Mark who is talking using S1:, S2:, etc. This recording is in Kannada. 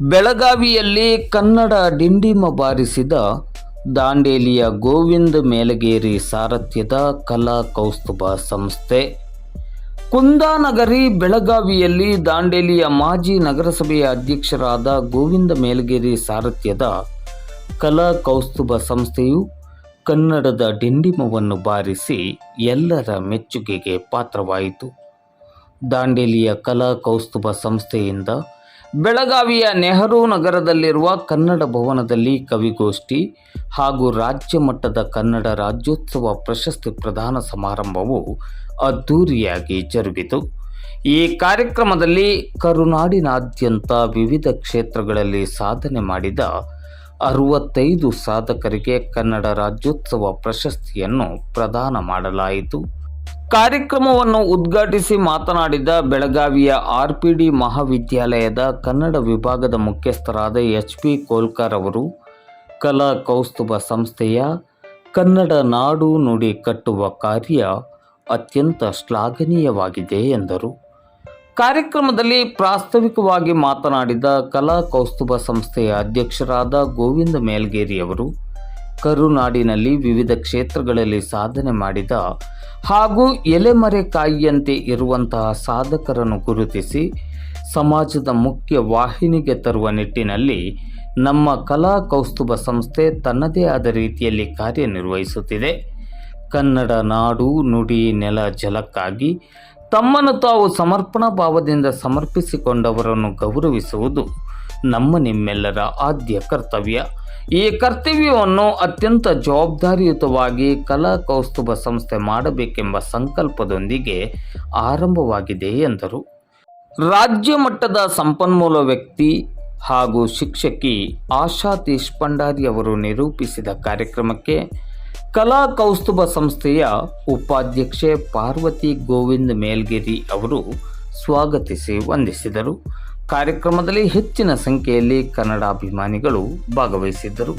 S1: ಬೆಳಗಾವಿಯಲ್ಲಿ ಕನ್ನಡ ಡಿಂಡಿಮ ಬಾರಿಸಿದ ದಾಂಡೇಲಿಯ ಗೋವಿಂದ ಮೇಲಗೇರಿ ಸಾರಥ್ಯದ ಕಲಾ ಕೌಸ್ತುಭ ಸಂಸ್ಥೆ. ಕುಂದಾನಗರಿ ಬೆಳಗಾವಿಯಲ್ಲಿ ದಾಂಡೇಲಿಯ ಮಾಜಿ ನಗರಸಭೆಯ ಅಧ್ಯಕ್ಷರಾದ ಗೋವಿಂದ ಮೇಲಗೇರಿ ಸಾರಥ್ಯದ ಕಲಾ ಕೌಸ್ತುಭ ಸಂಸ್ಥೆಯು ಕನ್ನಡದ ಡಿಂಡಿಮವನ್ನು ಬಾರಿಸಿ ಎಲ್ಲರ ಮೆಚ್ಚುಗೆಗೆ ಪಾತ್ರವಾಯಿತು. ದಾಂಡೇಲಿಯ ಕಲಾ ಕೌಸ್ತುಭ ಸಂಸ್ಥೆಯಿಂದ ಬೆಳಗಾವಿಯ ನೆಹರು ನಗರದಲ್ಲಿರುವ ಕನ್ನಡ ಭವನದಲ್ಲಿ ಕವಿಗೋಷ್ಠಿ ಹಾಗೂ ರಾಜ್ಯ ಮಟ್ಟದ ಕನ್ನಡ ರಾಜ್ಯೋತ್ಸವ ಪ್ರಶಸ್ತಿ ಪ್ರದಾನ ಸಮಾರಂಭವು ಅದ್ಧೂರಿಯಾಗಿ ಜರುಗಿತು. ಈ ಕಾರ್ಯಕ್ರಮದಲ್ಲಿ ಕರುನಾಡಿನಾದ್ಯಂತ ವಿವಿಧ ಕ್ಷೇತ್ರಗಳಲ್ಲಿ ಸಾಧನೆ ಮಾಡಿದ ಅರವತ್ತೈದು ಸಾಧಕರಿಗೆ ಕನ್ನಡ ರಾಜ್ಯೋತ್ಸವ ಪ್ರಶಸ್ತಿಯನ್ನು ಪ್ರದಾನ ಮಾಡಲಾಯಿತು. ಕಾರ್ಯಕ್ರಮವನ್ನು ಉದ್ಘಾಟಿಸಿ ಮಾತನಾಡಿದ ಬೆಳಗಾವಿಯ ಆರ್ಪಿಡಿ ಮಹಾವಿದ್ಯಾಲಯದ ಕನ್ನಡ ವಿಭಾಗದ ಮುಖ್ಯಸ್ಥರಾದ ಎಚ್ ಪಿ ಕೋಲ್ಕರ್ ಅವರು, ಕಲಾ ಕೌಸ್ತುಭ ಸಂಸ್ಥೆಯ ಕನ್ನಡ ನಾಡು ನುಡಿ ಕಟ್ಟುವ ಕಾರ್ಯ ಅತ್ಯಂತ ಶ್ಲಾಘನೀಯವಾಗಿದೆ ಎಂದರು. ಕಾರ್ಯಕ್ರಮದಲ್ಲಿ ಪ್ರಾಸ್ತಾವಿಕವಾಗಿ ಮಾತನಾಡಿದ ಕಲಾ ಕೌಸ್ತುಭ ಸಂಸ್ಥೆಯ ಅಧ್ಯಕ್ಷರಾದ ಗೋವಿಂದ ಮೇಲ್ಗೇರಿ ಅವರು ಕರುನಾಡಿನಲ್ಲಿ ವಿವಿಧ ಕ್ಷೇತ್ರಗಳಲ್ಲಿ ಸಾಧನೆ ಮಾಡಿದ ಹಾಗೂ ಎಲೆಮರೆಕಾಯಿಯಂತೆ ಇರುವಂತಹ ಸಾಧಕರನ್ನು ಗುರುತಿಸಿ ಸಮಾಜದ ಮುಖ್ಯ ವಾಹಿನಿಗೆ ತರುವ ನಿಟ್ಟಿನಲ್ಲಿ ನಮ್ಮ ಕಲಾ ಕೌಸ್ತುಭ ಸಂಸ್ಥೆ ತನ್ನದೇ ಆದ ರೀತಿಯಲ್ಲಿ ಕಾರ್ಯನಿರ್ವಹಿಸುತ್ತಿದೆ. ಕನ್ನಡ ನಾಡು ನುಡಿ ನೆಲ ಜಲಕ್ಕಾಗಿ ತಮ್ಮನ್ನು ತಾವು ಸಮರ್ಪಣಾ ಭಾವದಿಂದ ಸಮರ್ಪಿಸಿಕೊಂಡವರನ್ನು ಗೌರವಿಸುವುದು ನಮ್ಮ ನಿಮ್ಮೆಲ್ಲರ ಆದ್ಯ ಕರ್ತವ್ಯ. ಈ ಕರ್ತವ್ಯವನ್ನು ಅತ್ಯಂತ ಜವಾಬ್ದಾರಿಯುತವಾಗಿ ಕಲಾ ಕೌಸ್ತುಭ ಸಂಸ್ಥೆ ಮಾಡಬೇಕೆಂಬ ಸಂಕಲ್ಪದೊಂದಿಗೆ ಆರಂಭವಾಗಿದೆ ಎಂದರು. ರಾಜ್ಯ ಮಟ್ಟದ ಸಂಪನ್ಮೂಲ ವ್ಯಕ್ತಿ ಹಾಗೂ ಶಿಕ್ಷಕಿ ಆಶಾ ದೇಶಪಂಡಾರಿ ಅವರು ನಿರೂಪಿಸಿದ ಕಾರ್ಯಕ್ರಮಕ್ಕೆ ಕಲಾ ಕೌಸ್ತುಭ ಸಂಸ್ಥೆಯ ಉಪಾಧ್ಯಕ್ಷೆ ಪಾರ್ವತಿ ಗೋವಿಂದ್ ಮೇಲ್ಗಿರಿ ಅವರು ಸ್ವಾಗತಿಸಿ ವಂದಿಸಿದರು. ಕಾರ್ಯಕ್ರಮದಲ್ಲಿ ಹೆಚ್ಚಿನ ಸಂಖ್ಯೆಯಲ್ಲಿ ಕನ್ನಡಾಭಿಮಾನಿಗಳು ಭಾಗವಹಿಸಿದ್ದರು.